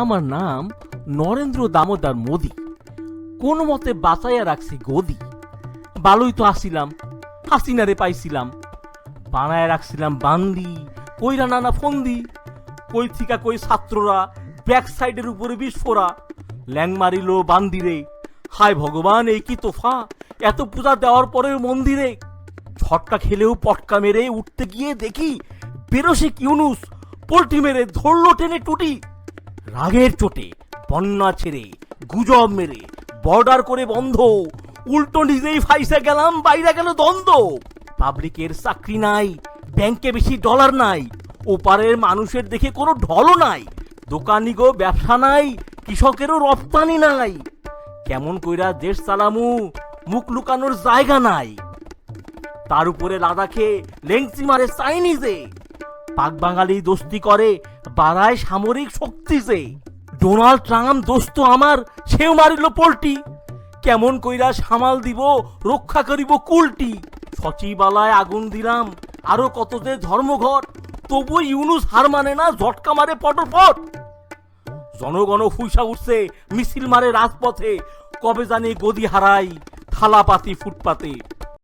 আমার নাম নরেন্দ্র দামোদর মোদি। কোন মতে বাঁচাইয়া রাখছি গদি। বালুই তো আসিলাম, হাসিনারে পাইছিলাম। বানায় রাখছিলাম বান্দি, কইরা নানা ফন্দি। কই থিকা কই ছাত্ররা, ব্যাক সাইডের উপরে বিস্ফোরা। ল্যাং মারিল বান্দিরে হায় ভগবান, এই কি তোফা? এত পূজা দেওয়ার পরেও মন্দিরে। ঝটকা খেলেও পটকা মেরে উঠতে গিয়ে দেখি বেরোসে কিউনুস পোল্টি মেরে ধরলো টেনে টুটি। রাগের চোটে, বন্যা ছেড়ে, গুজব মেরে, বর্ডার করে বন্ধ, উল্টো নিজেই ফাইসে গেলাম, বাইরে গেল দ্বন্দ্ব। পাবলিকের চাকরি নাই, ব্যাংকে বেশি ডলার নাই, ওপারের মানুষের দেখে কোনো ঢলও নাই দোকানি গো ব্যবসা নাই, কৃষকেরও রপ্তানি নাই। কেমন কইরা দেশ চালামু, মুখ লুকানোর জায়গা নাই। তার উপরে লাদাখে লেংচি মারে চাইনিজে পাক বাঙালি দোস্তি করে বাড়ায় সামরিক শক্তি যে। ডোনাল্ড ট্রাম্প দোস্ত আমার, সেও মারিল পোল্টি কেমন কইরা সামাল দিব, রক্ষা করিব কুলটি। সচিবালয় আগুন দিলাম, আরও কত যে ধর্মঘট। তবু ইউনুস হার মানে না ঝটকা মারে পটপট জনগণ ফুইসা উঠছে, মিছিল মারে রাজপথে। কবে জানি গদি হারাই, থালাপাতি ফুটপাতে।